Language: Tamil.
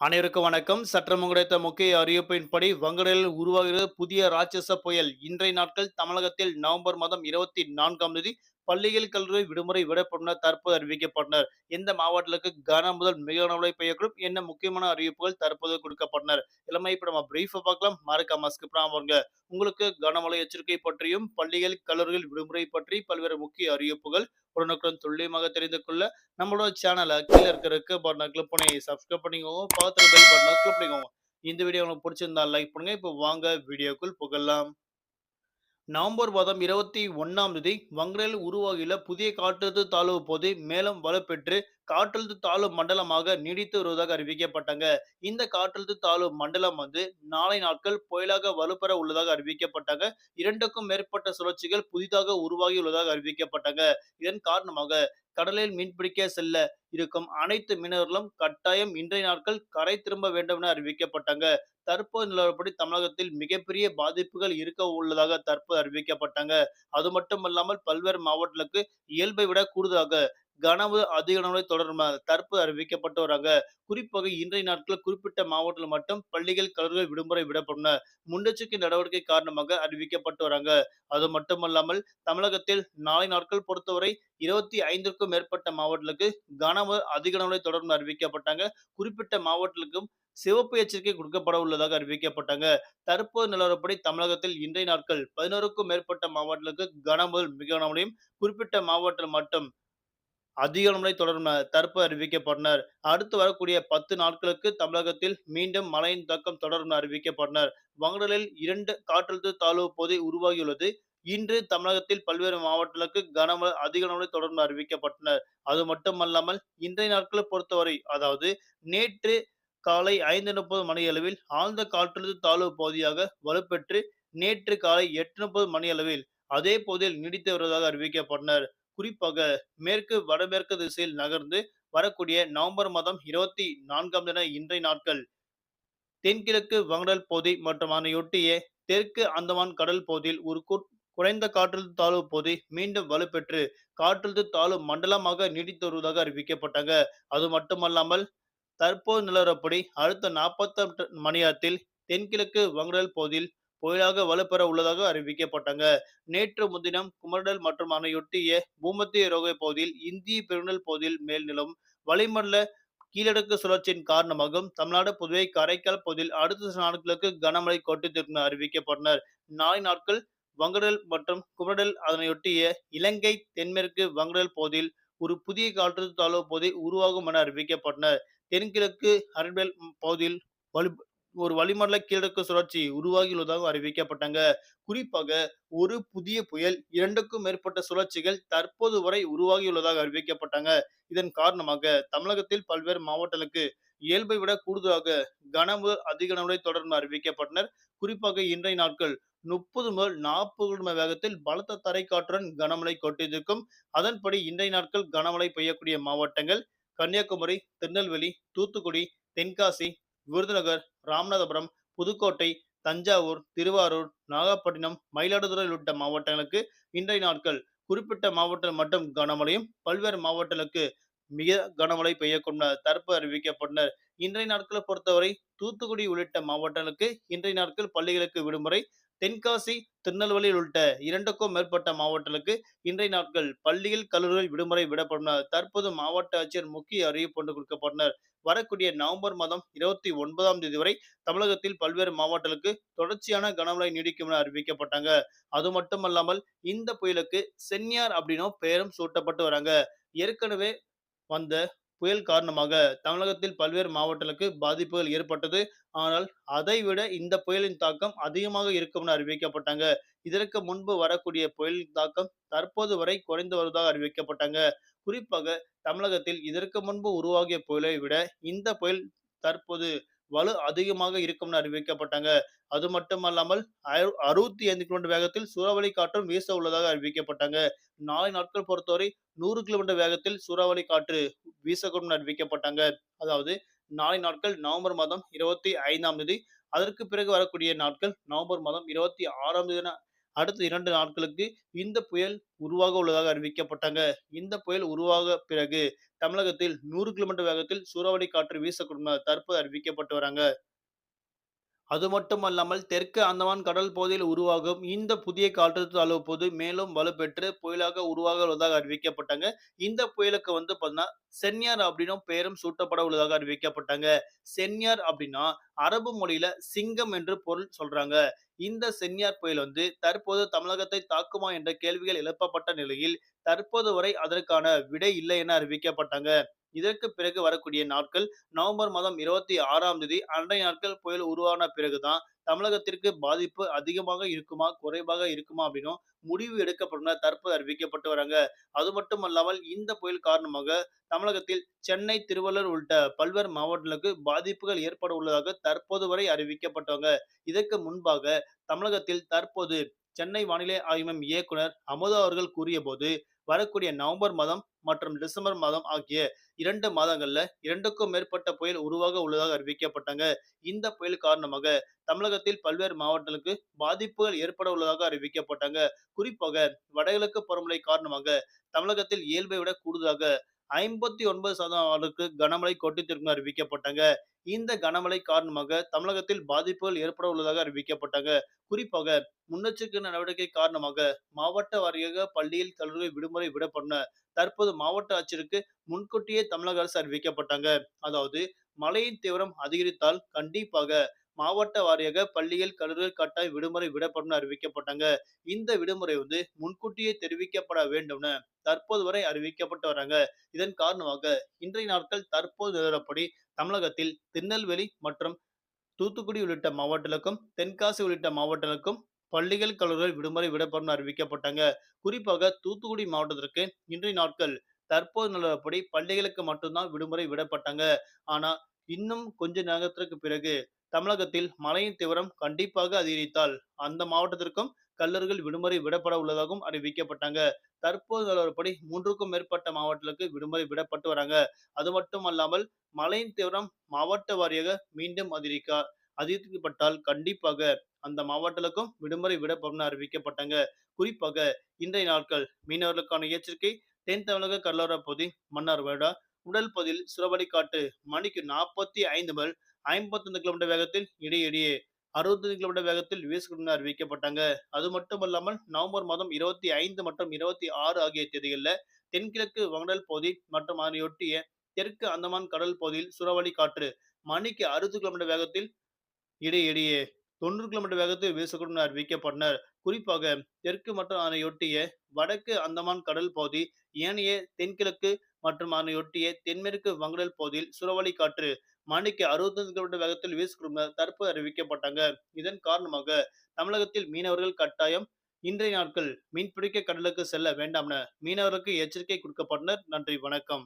அனைவருக்கும் வணக்கம். சற்றம் கிடைத்த முக்கிய அறிவிப்பின்படி வங்கடலில் உருவாகிறது புதிய ராட்சச புயல். இன்றைய நாட்கள் தமிழகத்தில் நவம்பர் மாதம் இருபத்தி நான்காம் தேதி பள்ளிகள் கல்லூரி விடுமுறை விடப்படும் தற்போது அறிவிக்கப்பட்டனர். எந்த மாவட்டங்களுக்கு கன முதல் மிக மழை பெய்யக்கூடும் என்ன முக்கியமான அறிவிப்புகள் தற்போது கொடுக்கப்பட்டனர்? இளமை இப்ப நம்ம பிரீஃபா பார்க்கலாம். மறக்காம ஸ்கிப் பாருங்க உங்களுக்கு கனமழை எச்சரிக்கை பற்றியும் பள்ளிகள் கல்லூரிகள் விடுமுறை பற்றி பல்வேறு முக்கிய அறிவிப்புகள் உடனுக்குடன் துல்லியமாக தெரிந்து கொள்ள நம்மளோட சேனலை கீழே இருக்கிறதுக்கு பட்டனை கிளிக் பண்ணி சப்ஸ்கிரைப் பண்ணிக்கோங்க. பார்த்து பெல் பட்டனை கிளிக் பண்ணிக்கோங்க. இந்த வீடியோ உங்களுக்கு பிடிச்சிருந்தா லைக் பண்ணுங்க. இப்போ வாங்க வீடியோக்குள் புகழலாம். நவம்பர் மாதம் இருபத்தி ஒன்னாம் தேதி வங்கடலில் உருவாகியுள்ள புதிய காற்றழுத்த தாழ்வு பகுதி மேலும் வலுப்பெற்று காற்றழுத்த தாழ்வு மண்டலமாக நீடித்து வருவதாக அறிவிக்கப்பட்டாங்க. இந்த காற்றழுத்த தாழ்வு மண்டலம் வந்து நாளை நாட்கள் புயலாக வலுப்பெற உள்ளதாக அறிவிக்கப்பட்டாங்க. இரண்டுக்கும் மேற்பட்ட சுழற்சிகள் புதிதாக உருவாகி உள்ளதாக அறிவிக்கப்பட்டாங்க. இதன் காரணமாக கடலில் மீன்பிடிக்க செல்ல இருக்கும் அனைத்து மீனவர்களும் கட்டாயம் இன்றைய நாட்கள் கரை திரும்ப வேண்டும் என அறிவிக்கப்பட்டாங்க. தற்போது நிலவரப்படி தமிழகத்தில் மிகப்பெரிய பாதிப்புகள் இருக்க உள்ளதாக தற்போது அறிவிக்கப்பட்டாங்க. அது மட்டுமல்லாமல் பல்வேறு மாவட்டங்களுக்கு இயல்பை விட கூடுதலாக கனவு அதிக கனமழை தற்பு தற்போது அறிவிக்கப்பட்டு வராங்க குறிப்பாக இன்றைய நாட்கள் குறிப்பிட்ட மாவட்டத்தில் மட்டும் பள்ளிகள் கல்லூரிகள் விடுமுறை விடப்படும். முன்னெச்சரிக்கை நடவடிக்கை காரணமாக அறிவிக்கப்பட்டு வராங்க அது மட்டுமல்லாமல் தமிழகத்தில் நாளை நாட்கள் பொறுத்தவரை இருபத்தி ஐந்திற்கும் மேற்பட்ட மாவட்டங்களுக்கு கனவு அதிக தொடர்ந்து அறிவிக்கப்பட்டாங்க. குறிப்பிட்ட மாவட்டங்களுக்கும் சிவப்பு எச்சரிக்கை கொடுக்கப்பட உள்ளதாக அறிவிக்கப்பட்டாங்க. தற்போது நிலவரப்படி தமிழகத்தில் இன்றைய நாட்கள் பதினோருக்கும் மேற்பட்ட மாவட்டங்களுக்கு கனமுதல் மிக கனமழையும் குறிப்பிட்ட மாவட்டம் மட்டும் அதிக முறை தொடரும். என தற்போது அறிவிக்கப்பட்டனர். அடுத்து வரக்கூடிய பத்து நாட்களுக்கு தமிழகத்தில் மீண்டும் மழையின் தாக்கம் தொடரும் என அறிவிக்கப்பட்டனர். வங்கடலில் இரண்டு காற்றழுத்த தாழ்வு பகுதி உருவாகியுள்ளது. இன்று தமிழகத்தில் பல்வேறு மாவட்டங்களுக்கு கனமழை அதிக கனமழை தொடர்ந்து அறிவிக்கப்பட்டனர். அது மட்டுமல்லாமல் இன்றைய நாட்களை பொறுத்தவரை அதாவது நேற்று காலை ஐந்து முப்பது மணியளவில் ஆழ்ந்த காற்றழுத்த தாழ்வு பகுதியாக வலுப்பெற்று நேற்று காலை எட்டு முப்பது மணி அளவில் அதே பகுதியில் நீடித்து வருவதாக அறிவிக்கப்பட்டனர். குறிப்பாக மேற்கு வடமேற்கு திசையில் நகர்ந்து வரக்கூடிய நவம்பர் மாதம் இருபத்தி நான்காம் தின இன்றைய நாட்கள். தென்கிழக்கு வங்கடல் பகுதி மற்றும் அதனையொட்டிய தெற்கு அந்தமான் கடல் பகுதியில் ஒரு குறைந்த காற்றழுத்த தாழ்வு பகுதி மீண்டும் வலுப்பெற்று காற்றழுத்த தாழ்வு மண்டலமாக நீடித்து வருவதாக அறிவிக்கப்பட்டாங்க. அது மட்டுமல்லாமல் தற்போது நிலவரப்படி அடுத்த நாற்பத்தி மணி நேரத்தில் தென்கிழக்கு வங்கடல் பகுதியில் புயலாக வலுப்பெற உள்ளதாக அறிவிக்கப்பட்டாங்க. நேற்று முன்தினம் குமரடல் மற்றும் அதனையொட்டிய பூமத்திய ரோகை பகுதியில் இந்திய பெருநல் பகுதியில் மேல் நிலம் வளிமண்டல கீழடுக்கு சுழற்சியின் காரணமாகவும் தமிழ்நாடு புதுவை காரைக்கால் பகுதியில் அடுத்த சில நாட்களுக்கு கனமழை கொட்டித்திருக்கும் அறிவிக்கப்பட்டனர். நாளை நாட்கள் வங்கடல் மற்றும் குமரடல் அதனையொட்டிய இலங்கை தென்மேற்கு வங்கடல் பகுதியில் ஒரு புதிய காற்றழுத்த தாழ்வு பகுதி உருவாகும் என அறிவிக்கப்பட்டனர். தென்கிழக்கு அரபியல் பகுதியில் வலு ஒரு வளிமண்டல கீழடுக்கு சுழற்சி உருவாகியுள்ளதாக அறிவிக்கப்பட்டாங்க. குறிப்பாக ஒரு புதிய புயல் இரண்டுக்கும் மேற்பட்ட சுழற்சிகள் தற்போது வரை உருவாகியுள்ளதாக அறிவிக்கப்பட்டாங்க. இதன் காரணமாக தமிழகத்தில் பல்வேறு மாவட்டங்களுக்கு இயல்பை விட கூடுதலாக கனமழை அதிக கனமழை தொடர்ந்து அறிவிக்கப்பட்டனர். குறிப்பாக இன்றைய நாட்கள் முப்பது முதல் நாற்பது கிலோமீட்டர் வேகத்தில் பலத்த தரைக்காற்றுடன் கனமழை கொட்டியிருக்கும். அதன்படி இன்றைய நாட்கள் கனமழை பெய்யக்கூடிய மாவட்டங்கள் கன்னியாகுமரி திருநெல்வேலி தூத்துக்குடி தென்காசி விருதுநகர் ராமநாதபுரம் புதுக்கோட்டை தஞ்சாவூர் திருவாரூர் நாகப்பட்டினம் மயிலாடுதுறை உள்ளிட்ட மாவட்டங்களுக்கு இன்றைய நாட்கள் குறிப்பிட்ட மாவட்டம் மட்டும் கனமழையும் பல்வேறு மாவட்டங்களுக்கு மிக கனமழை பெய்யக்கூடும் தற்போது அறிவிக்கப்பட்டனர். இன்றைய நாட்களை பொறுத்தவரை தூத்துக்குடி உள்ளிட்ட மாவட்டங்களுக்கு இன்றைய நாட்கள் பள்ளிகளுக்கு விடுமுறை தென்காசி திருநெல்வேலி உள்ளிட்ட இரண்டுக்கும் மேற்பட்ட மாவட்டங்களுக்கு இன்றைய நாட்கள் பள்ளியில் கல்லூரிகள் விடுமுறை விடப்பட்டனர் தற்போது மாவட்ட ஆட்சியர் முக்கிய அறிவிப்பு ஒன்று கொடுக்கப்பட்டனர் வரக்கூடிய நவம்பர் மாதம் இருபத்தி ஒன்பதாம் தேதி வரை தமிழகத்தில் பல்வேறு மாவட்டங்களுக்கு தொடர்ச்சியான கனமழை நீடிக்கும் என அறிவிக்கப்பட்டாங்க. அது மட்டுமல்லாமல் இந்த புயலுக்கு சென்னியார் அப்படின்னும் பெயரும் சூட்டப்பட்டு வராங்க. ஏற்கனவே வந்த புயல் காரணமாக தமிழகத்தில் பல்வேறு மாவட்டங்களுக்கு பாதிப்புகள் ஏற்பட்டது. ஆனால் அதைவிட இந்த புயலின் தாக்கம் அதிகமாக இருக்கும் என அறிவிக்கப்பட்டாங்க. இதற்கு முன்பு வரக்கூடிய புயலின் தாக்கம் தற்போது வரை குறைந்து வருவதாக அறிவிக்கப்பட்டாங்க. குறிப்பாக தமிழகத்தில் இதற்கு முன்பு உருவாகிய புயலை விட இந்த புயல் தற்போது வலு அதிகமாக இருக்கும் அறிவிக்கப்பட்டாங்க. அது மட்டுமல்லாமல் அறுபத்தி ஐந்து கிலோமீட்டர் வேகத்தில் சூறாவளி காற்றும் வீச உள்ளதாக அறிவிக்கப்பட்டாங்க. நாளை நாட்கள் பொறுத்தவரை நூறு கிலோமீட்டர் வேகத்தில் சூறாவளி காற்று வீசக்கூடும் அறிவிக்கப்பட்டாங்க. அதாவது நாளை நாட்கள் நவம்பர் மாதம் இருபத்தி ஐந்தாம் தேதி அதற்கு பிறகு வரக்கூடிய நாட்கள் நவம்பர் மாதம் இருபத்தி ஆறாம் தேதி அடுத்த இரண்டு நாட்களுக்கு இந்த புயல் உருவாக உள்ளதாக அறிவிக்கப்பட்டாங்க. இந்த புயல் உருவாக பிறகு தமிழகத்தில் நூறு கிலோமீட்டர் வேகத்தில் சூறாவளி காற்று வீசக்கூடும் தற்போது அறிவிக்கப்பட்டு வராங்க. அது மட்டுமல்லாமல் தெற்கு அந்தமான் கடல் பகுதியில் உருவாகும் இந்த புதிய காற்றழுத்த தாழ்வு பகுதி மேலும் வலுப்பெற்று புயலாக உருவாக உள்ளதாக அறிவிக்கப்பட்டாங்க. இந்த புயலுக்கு வந்து பார்த்தீங்கன்னா, சென்யார் அப்படின்னும் பெயரும் சூட்டப்பட உள்ளதாக அறிவிக்கப்பட்டாங்க. சென்யார் அப்படின்னா அரபு மொழியில சிங்கம் என்று பொருள் சொல்றாங்க. இந்த சென்யார் புயல் வந்து தற்போது தமிழகத்தை தாக்குமா என்ற கேள்விகள் எழுப்பப்பட்ட நிலையில், தற்போது வரை அதற்கான விடை இல்லை என அறிவிக்கப்பட்டாங்க. இதற்கு பிறகு வரக்கூடிய நாட்கள் நவம்பர் மாதம் 26ஆம் தேதி அன்றைய நாட்கள் புயல் உருவான பிறகு தான் தமிழகத்திற்கு பாதிப்பு அதிகமாக இருக்குமா, குறைவாக இருக்குமா அப்படின்னும் முடிவு எடுக்கப்படும் தற்போது அறிவிக்கப்பட்டு வராங்க. அது மட்டும் அல்லாமல் இந்த புயல் காரணமாக தமிழகத்தில் சென்னை, திருவள்ளூர் உள்ளிட்ட பல்வேறு மாவட்டங்களுக்கு பாதிப்புகள் ஏற்பட உள்ளதாக தற்போது வரை அறிவிக்கப்பட்டவங்க இதற்கு முன்பாக தமிழகத்தில் தற்போது சென்னை வானிலை ஆய்வு இயக்குனர் அமுதா அவர்கள் கூறியபோது, வரக்கூடிய நவம்பர் மாதம் மற்றும் டிசம்பர் மாதம் ஆகிய இரண்டு மாதங்கள்ல இரண்டுக்கும் மேற்பட்ட புயல் உருவாக உள்ளதாக அறிவிக்கப்பட்டாங்க. இந்த புயல் காரணமாக தமிழகத்தில் பல்வேறு மாவட்டங்களுக்கு பாதிப்புகள் ஏற்பட உள்ளதாக அறிவிக்கப்பட்டாங்க. குறிப்பாக வடகிழக்கு பருவமழை காரணமாக தமிழகத்தில் இயல்பை விட கூடுதலாக 59% அளவுக்கு கனமழை கொட்டி என அறிவிக்கப்பட்டாங்க. இந்த கனமழை காரணமாக தமிழகத்தில் பாதிப்புகள் ஏற்பட உள்ளதாக அறிவிக்கப்பட்டாங்க. குறிப்பாக முன்னெச்சரிக்கை நடவடிக்கை காரணமாக மாவட்ட வாரியாக பள்ளியில், கல்லூரி விடுமுறை விடப்படும் தற்போது மாவட்ட ஆட்சியருக்கு முன்கூட்டியே தமிழக அரசு அறிவிக்கப்பட்டாங்க. அதாவது மழையின் தீவிரம் அதிகரித்தால் கண்டிப்பாக மாவட்ட வாரியாக பள்ளிகள், கல்லூரிகள் கட்டாயம் விடுமுறை விடப்படும் அறிவிக்கப்பட்டாங்க. இந்த விடுமுறை வந்து முன்கூட்டியே தெரிவிக்கப்பட வேண்டும் தற்போது வரை அறிவிக்கப்பட்டு வராங்க. இதன் காரணமாக இன்றைய நாட்கள் தற்போது நிலவரப்படி தமிழகத்தில் திருநெல்வேலி மற்றும் தூத்துக்குடி உள்ளிட்ட மாவட்டங்களுக்கும், தென்காசி உள்ளிட்ட மாவட்டங்களுக்கும் பள்ளிகள், கல்லூரிகள் விடுமுறை விடப்படும் அறிவிக்கப்பட்டாங்க. குறிப்பாக தூத்துக்குடி மாவட்டத்திற்கு இன்றைய நாட்கள் தற்போது நிலவரப்படி பள்ளிகளுக்கு மட்டும்தான் விடுமுறை விடப்பட்டாங்க. ஆனா, இன்னும் கொஞ்ச நேரத்திற்கு பிறகு தமிழகத்தில் மழையின் தீவிரம் கண்டிப்பாக அதிகரித்தால், அந்த மாவட்டத்திற்கும் கல்லூரிகள் விடுமுறை விடப்பட உள்ளதாகவும் அறிவிக்கப்பட்டாங்க. தற்போது நிலவரப்படி மூன்றுக்கும் மேற்பட்ட மாவட்டங்களுக்கு விடுமுறை விடப்பட்டு வராங்க. அது மட்டுமல்லாமல் மழையின் தீவிரம் மாவட்ட வாரியாக மீண்டும் அதிகரிக்க அதிகரிக்கப்பட்டால் கண்டிப்பாக அந்த மாவட்டங்களுக்கும் விடுமுறை விடப்படும் அறிவிக்கப்பட்டாங்க. குறிப்பாக இன்றைய நாட்கள் மீனவர்களுக்கான எச்சரிக்கை தென் தமிழக கடலோர பகுதி, மன்னார் வருடா உடல் பகுதியில் சூறாவளி மணிக்கு மணிக்கு 45 முதல் 55 கிலோமீட்டர் வேகத்தில் இடையிடையே 65 கிலோமீட்டர் வேகத்தில் வீசுகின்ற அறிவிக்கப்பட்டாங்க. அது மட்டுமல்லாமல் நவம்பர் மாதம் 25 மற்றும் 26 ஆகிய தேதிகளில் தென்கிழக்கு வங்கடல் பகுதி மற்றும் அதனையொட்டிய தெற்கு அந்தமான் கடல் பகுதியில் சூறாவளி காற்று மணிக்கு 60 கிலோமீட்டர் வேகத்தில் இடையிடையே 90 கிலோமீட்டர் வேகத்தில் வீசக்கூடும் என அறிவிக்கப்பட்டனர். குறிப்பாக தெற்கு மற்றும் அதனையொட்டிய வடக்கு அந்தமான் கடல் பகுதி, ஏனைய தென்கிழக்கு மற்றும் அதனையொட்டிய தென்மேற்கு வங்கடல் பகுதியில் சூறாவளி காற்று மணிக்கு 65 கிலோமீட்டர் வேகத்தில் வீசக்கூடும் தடுப்பு தற்போது அறிவிக்கப்பட்டாங்க. இதன் காரணமாக தமிழகத்தில் மீனவர்கள் கட்டாயம் இன்றைய நாட்கள் மீன்பிடிக்க கடலுக்கு செல்ல வேண்டாம் என மீனவர்களுக்கு எச்சரிக்கை கொடுக்கப்பட்டனர் நன்றி, வணக்கம்.